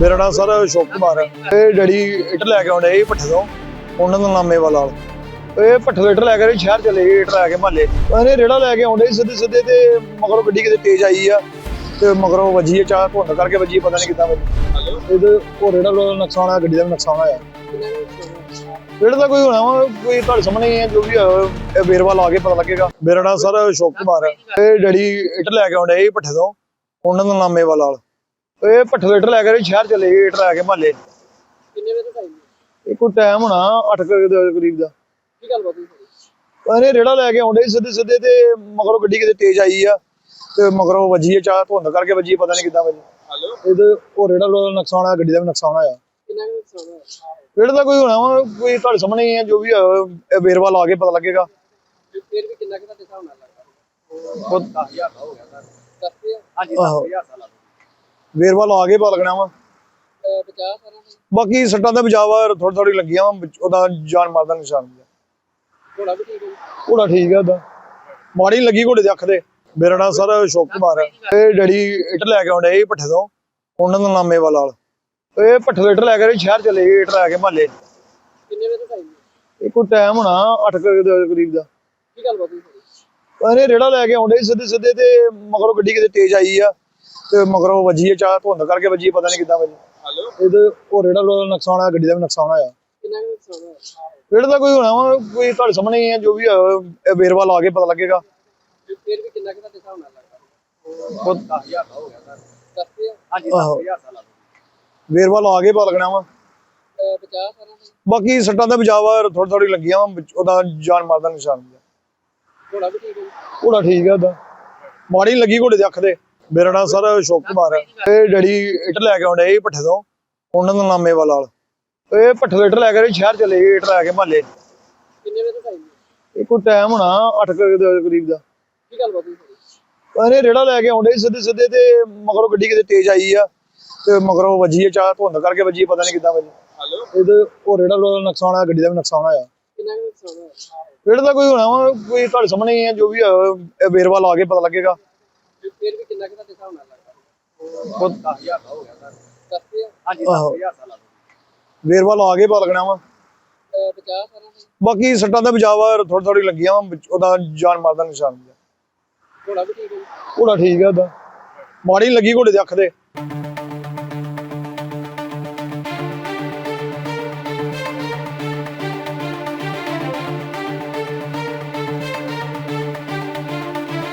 ਮੇਰਾ ਨਾਮ ਸਰ ਅਸ਼ੋਕ ਕੁਮਾਰ ਹੈ। ਇਹ ਡੈਡੀ ਇੱਟ ਲੈ ਕੇ ਆਉਂਦੇ ਸੀ ਭੱਠੇ ਤੋਂ। ਉਹਨਾਂ ਦਾ ਨਾਮੇ ਵਾਲਾ ਇਹ ਭੱਠੇ ਤੋਂ ਇੱਟ ਲੈ ਕੇ ਸ਼ਹਿਰ ਚਲੇ ਗਏ ਇੱਟ ਲੈ ਕੇ ਮਹੱਲੇ। ਉਹਨੇ ਰੇੜਾ ਲੈ ਕੇ ਆਉਂਦੇ ਸਿੱਧੇ ਸਿੱਧੇ ਤੇ ਮਗਰੋਂ ਗੱਡੀ ਕਿਤੇ ਤੇਜ਼ ਆਈ ਆ ਤੇ ਮਗਰੋਂ ਵੱਜੀ ਚਾਹ ਧੁੰਦ ਕਰਕੇ ਵੱਜੀ ਪਤਾ ਨਹੀਂ ਕਿੱਦਾਂ ਵੱਜੀ। ਇਹਦੇ ਉਹ ਰੇੜਾ ਦਾ ਨੁਕਸਾਨ ਆ ਗੱਡੀ ਦਾ ਨੁਕਸਾਨ ਆਇਆ ਰੇੜਾ ਦਾ ਕੋਈ ਹੋਣਾ ਵਾ ਕੋਈ ਤੁਹਾਡੇ ਸਾਹਮਣੇ ਹੀ ਹੈ ਜੋ ਵੀ ਹੋਇਆ, ਵੇਰਵਾ ਲਾ ਕੇ ਪਤਾ ਲੱਗੇਗਾ। ਮੇਰਾ ਨਾਮ ਸਰ ਅਸ਼ੋਕ ਕੁਮਾਰ ਹੈ। ਇਹ ਡੈਡੀ ਇੱਟ ਲੈ ਕੇ ਆਉਂਦੇ ਇਹ ਭੱਠੇ ਤੋਂ। ਉਹਨਾਂ ਦਾ ਨਾਮੇ ਵਾਲਾ ਇਹ ਭੱਠੇ ਇੱਟ ਲੈ ਕੇ ਸ਼ਹਿਰ ਚਲੇ ਗਏ ਇੱਟ ਲੈ ਕੇ ਮਹੱਲੇ। ਕਿੰਨੇ ਵਜੇ ਦਾ ਟਾਈਮ ਇਹ ਕੋਈ ਟਾਈਮ ਹੋਣਾ 8 ਦੇ ਕਰੀਬ ਦਾ। ਕੀ ਗੱਲ ਬਾਤ ਹੋਈ ਉਹਨੇ ਰੇੜਾ ਲੈ ਕੇ ਆਉਂਦੇ ਸਿੱਧੇ ਸਿੱਧੇ ਤੇ ਮਗਰੋਂ ਗੱਡੀ ਕਿਤੇ ਤੇਜ਼ ਆਈ ਆ ਤੇ ਮਗਰੋਂ ਵੱਜੀ ਹੈ ਚਾਹ ਧੁੰਦ ਕਰਕੇ ਵੱਜੀ ਪਤਾ ਨਹੀਂ ਕਿੱਦਾਂ ਵੱਜੀ। ਹਲੋ? ਇਹਦੇ ਉਹ ਰੇੜਾ ਦਾ ਨੁਕਸਾਨ ਆ ਗੱਡੀ ਦਾ ਵੀ ਨੁਕਸਾਨ ਆਇਆ ਕਿੰਨਾ ਨੁਕਸਾਨ ਹੋਇਆ? ਰੇੜਾ ਦਾ ਕੋਈ ਹੋਣਾ ਕੋਈ ਤੁਹਾਡੇ ਸਾਹਮਣੇ ਹੀ ਹੈ ਜੋ ਵੀ ਵੇਰਵਾ ਲਾ ਕੇ ਪਤਾ ਲੱਗੇਗਾ। ਫਿਰ ਵੀ ਕਿੰਨਾ ਕੁ ਤੁਹਾਡੇ ਹਿਸਾਬ ਨਾਲ ਲੱਗਦਾ? ਉਹ 10000 ਦਾ ਹੋ ਗਿਆ ਸਰ ਦੱਸਦੇ ਆ ਹਾਂਜੀ ਆਹੋ। 10000 ਦਾ ਲੱਗਦਾ। ਵੇਰਵਾ ਲਾ ਕੇ ਪਤਾ ਲੱਗਣਾ ਵਾ 50 ਸਾਰਾ ਬਾਕੀ ਸੱਟਾਂ ਦਾ ਬਚਾਅ ਵਾ ਥੋੜੀ ਥੋੜੀ ਲੱਗੀਆਂ ਵਾ ਉਹਦਾ ਜਾਨ ਮਾਰਦਾ ਨਿਸ਼ਾਨ ਨਹੀਂ ਥੋੜਾ ਵੀ ਠੀਕ ਹੈ ਜੀ। ਘੋੜਾ ਠੀਕ ਹੈ ਉਹਦਾ। ਮਾੜੀ ਲੱਗੀ ਘੋੜੇ ਦੇ ਅੱਖ ਦੇ ਮੇਰਾ ਨਾਮ ਸਰ ਅਸ਼ੋਕ ਕੁਮਾਰ ਹੈ ਇਹ ਡੈਡੀ ਇੱਟ ਲੈ ਕੇ ਆਉਂਦੇ ਸੀ ਭੱਠੇ ਤੋਂ। ਉਹਨਾਂ ਦਾ ਨਾਮੇ ਵਾਲਾ ਇਹ ਭੱਠੇ ਤੋਂ ਇੱਟ ਲੈ ਕੇ ਸ਼ਹਿਰ ਚਲੇ ਗਏ ਇੱਟ ਲੈ ਕੇ ਮਹੱਲੇ। ਕਿੰਨੇ ਵਜੇ ਟਾਈਮ ਇਹ ਕੋਈ ਟਾਈਮ ਹੋਣਾ 8 ਦੇ ਕਰੀਬ ਦਾ। ਕੀ ਗੱਲ ਬਾਤ ਹੋਈ? ਉਹਨੇ ਰੇੜਾ ਲੈ ਕੇ ਆਉਂਦੇ ਸਿੱਧੇ ਸਿੱਧੇ ਤੇ ਮਗਰੋਂ ਗੱਡੀ ਕਿਤੇ ਤੇਜ਼ ਆਈ ਆ। ਤੇ ਮਗਰੋਂ ਵੱਜੀ ਹੈ ਚਾਹ ਧੁੰਦ ਕਰਕੇ ਵੱਜੀ ਹੈ, ਪਤਾ ਨਹੀਂ ਕਿੱਦਾਂ ਵੱਜੀ ਹਲੋ? ਇਹਦੇ ਉਹ ਰੇੜਾ ਦਾ ਨੁਕਸਾਨ ਆ ਗੱਡੀ ਦਾ ਵੀ ਨੁਕਸਾਨ ਆਇਆ ਕਿੰਨਾ ਕੁ ਨੁਕਸਾਨ ਹੋਇਆ? ਰੇੜਾ ਦਾ ਕੋਈ ਹੋਣਾ ਵਾ ਕੋਈ ਤੁਹਾਡੇ ਸਾਹਮਣੇ ਹੀ ਹੈ ਜੋ ਵੀ ਹੋਇਆ, ਇਹ ਵੇਰਵਾ ਲਾ ਕੇ ਪਤਾ ਲੱਗੇਗਾ। ਫਿਰ ਵੀ ਕਿੰਨਾ ਕੁ ਤੁਹਾਡੇ ਹਿਸਾਬ ਨਾਲ ਲੱਗਦਾ? ਉਹ 10000 ਦਾ ਹੋ ਗਿਆ ਸਰ ਦੱਸਦੇ ਆ ਹਾਂਜੀ ਆਹੋ। 10000 ਦਾ ਲੱਗਦਾ ਵੇਰਵਾ ਲਾ ਕੇ ਪਤਾ ਲੱਗਣਾ ਵਾ। 50 ਸਾਰਾ ਬਾਕੀ ਸੱਟਾਂ ਦਾ ਬਚਾਅ ਵਾ ਥੋੜੀ ਥੋੜੀ ਲੱਗੀਆਂ ਵਾ ਉਹਦਾ ਜਾਨ ਮਾਰਦਾ ਨਿਸ਼ਾਨ ਨਹੀਂ ਥੋੜਾ ਵੀ ਠੀਕ ਹੈ। ਘੋੜਾ ਠੀਕ ਹੈ ਉਹਦਾ। ਮਾੜੀ ਲੱਗੀ ਘੋੜੇ ਦੇ ਅੱਖ ਦੇ ਮੇਰਾ ਨਾਮ ਸਰ ਅਸ਼ੋਕ ਕੁਮਾਰ ਹੈ। ਇਹ ਡੈਡੀ ਇੱਟ ਲੈ ਕੇ ਆਉਂਦੇ ਸੀ ਭੱਠੇ ਤੋਂ। ਉਹਨਾਂ ਦਾ ਨਾਮੇ ਵਾਲਾ ਇਹ ਭੱਠੇ ਤੋਂ ਇੱਟ ਲੈ ਕੇ ਸ਼ਹਿਰ ਚਲੇ ਗਏ ਇੱਟ ਲੈ ਕੇ ਮਹੱਲੇ। ਕਿੰਨੇ ਵਜੇ ਟਾਈਮ ਇਹ ਕੋਈ ਟਾਈਮ ਹੋਣਾ 8 ਦੇ ਕਰੀਬ ਦਾ। ਕੀ ਗੱਲ ਬਾਤ ਹੋਈ? ਉਹਨੇ ਰੇੜਾ ਲੈ ਕੇ ਆਉਂਦੇ ਸਿੱਧੇ ਸਿੱਧੇ ਤੇ ਮਗਰੋਂ ਗੱਡੀ ਕਿਤੇ ਤੇਜ਼ ਆਈ ਆ ਤੇ ਮਗਰੋਂ ਵੱਜੀ ਹੈ ਚਾਹ ਧੁੰਦ ਕਰਕੇ ਵੱਜੀ ਪਤਾ ਨਹੀਂ ਕਿੱਦਾਂ ਵੱਜੀ। ਇਹਦੇ ਉਹ ਰੇੜਾ ਦਾ ਨੁਕਸਾਨ ਆ ਗੱਡੀ ਦਾ ਵੀ ਨੁਕਸਾਨ ਆਇਆ ਕਿੰਨਾ ਨੁਕਸਾਨ ਹੋਇਆ? ਰੇੜਾ ਦਾ ਕੋਈ ਹੋਣਾ ਕੋਈ ਤੁਹਾਡੇ ਸਾਹਮਣੇ ਹੀ ਹੈ ਜੋ ਵੀ ਇਹ ਵੇਰਵਾ ਲਾ ਕੇ ਪਤਾ ਲੱਗੇਗਾ। ਤੇ ਕਿੰਨਾ ਕੁ ਤੁਹਾਡੇ ਹਿਸਾਬ ਨਾਲ ਲੱਗਦਾ ਉਹ 10000 ਦਾ ਹੋ ਗਿਆ ਸਰ। ਦੱਸਦੇ ਆ? ਹਾਂਜੀ ਆਹੋ। 10000 ਦਾ ਲੱਗਦਾ ਵੇਰਵਾ ਲਾ ਕੇ ਪਤਾ ਲੱਗਣਾ ਵਾ 50 ਸਾਰਾ ਬਾਕੀ ਸੱਟਾਂ ਦਾ ਬਚਾਅ ਵਾ ਥੋੜੀ ਥੋੜੀ ਲੱਗੀਆਂ ਵਾ ਉਹਦਾ ਜਾਨ ਮਾਰਦਾ ਨਿਸ਼ਾਨ ਨਹੀਂ ਥੋੜਾ ਵੀ ਠੀਕ ਹੈ ਜੀ। ਘੋੜਾ ਠੀਕ ਹੈ ਉਹਦਾ। ਮਾੜੀ ਨੀ ਲੱਗੀ ਘੋੜੇ ਦੇ ਅੱਖ ਦੇ